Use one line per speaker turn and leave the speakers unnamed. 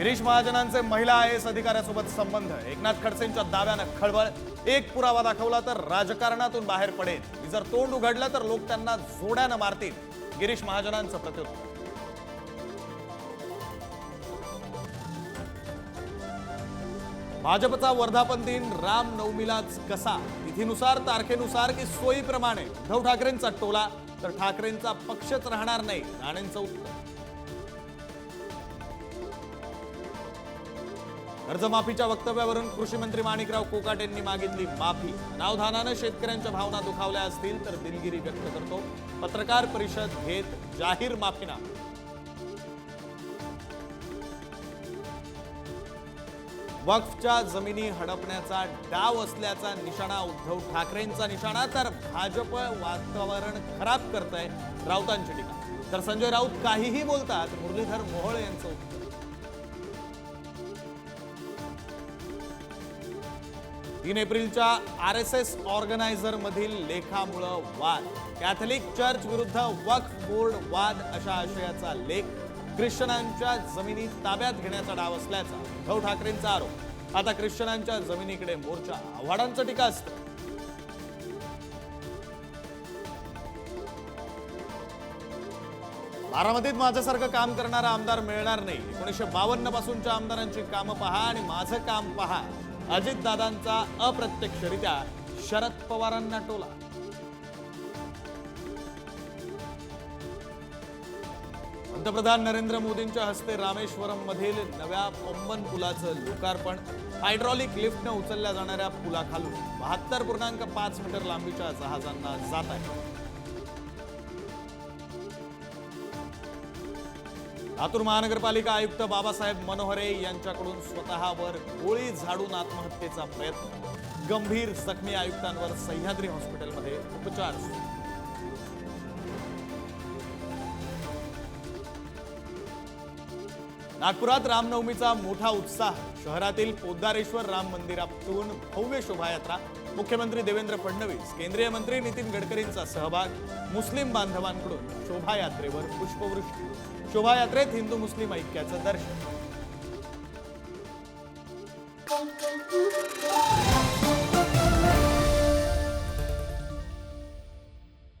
गिरीश महाजनांचे महिला I S अधिकाऱ्यासोबत संबंध. एकनाथ खडसेंच्या दाव्यानं खळबळ. एक पुरावा दाखवला तर राजकारणातून बाहेर पडेल. जर तोंड उघडलं तर लोक त्यांना जोड्यानं मारतील. गिरीश महाजनांचं प्रत्युत्तर. भाजपचा वर्धापन दिन रामनवमीलाच कसा? तिथीनुसार तारखेनुसार की सोयीप्रमाणे? उद्धव ठाकरेंचा टोला तर ठाकरेंचा पक्षच राहणार नाही. राणेंचं उत्तर. कर्जमाफीच्या वक्तव्यावरून कृषी मंत्री माणिकराव कोकाट यांनी मागितली माफी. अनावधानानं शेतकऱ्यांच्या भावना दुखावल्या असतील तर दिलगिरी व्यक्त करतो. पत्रकार परिषद घेत जाहीर माफीना वक्फच्या जमिनी हडपण्याचा डाव असल्याचा निशाणा उद्धव ठाकरेंचा निशाणा तर भाजप वातावरण खराब करत आहे राऊतांची टीका. तर संजय राऊत काहीही बोलतात मुरलीधर मोहोळ यांचं उत्तर. तीन एप्रिलच्या आर एस एस ऑर्गनायझरमधील लेखामुळं वाद. कॅथलिक चर्च विरुद्ध वक्फ बोर्ड वाद अशा आशयाचा लेख ख्रिश्चनांच्या जमिनी ताब्यात घेण्याचा डाव असल्याचा उद्धव ठाकरेंचा आरोप. आता ख्रिश्चनांच्या जमिनीकडे मोर्चा आव्हाडांचं टीका असतं. बारामतीत माझ्यासारखं काम करणारा आमदार मिळणार नाही. एकोणीसशे बावन्न पासूनच्या आमदारांची कामं पहा आणि माझं काम पहा. अजित दादांचा अप्रत्यक्षरित्या शरद पवारांना टोला. पंतप्रधान नरेंद्र मोदींच्या हस्ते रामेश्वरम मधील नव्या पंबन पुलाचं लोकार्पण. हायड्रॉलिक लिफ्टनं उचलल्या जाणाऱ्या पुलाखालून बहात्तर पूर्णांक पाच मीटर लांबीच्या जहाजांना जात आहे. लातूर महानगरपालिका आयुक्त बाबासाहेब मनोहरे यांच्याकडून स्वतःवर गोळी झाडून आत्महत्येचा प्रयत्न. गंभीर जखमी आयुक्तांवर सह्याद्री हॉस्पिटलमध्ये उपचार सुरू. नागपुरात रामनवमीचा मोठा उत्साह. शहरातील पोद्दारेश्वर राम मंदिरातून भव्य शोभायात्रा. मुख्यमंत्री देवेंद्र फडणवीस केंद्रीय मंत्री नितीन गडकरींचा सहभाग. मुस्लिम बांधवांकडून शोभायात्रेवर पुष्पवृष्टी. शोभायात्रेत हिंदू मुस्लिम ऐक्याचं दर्शन.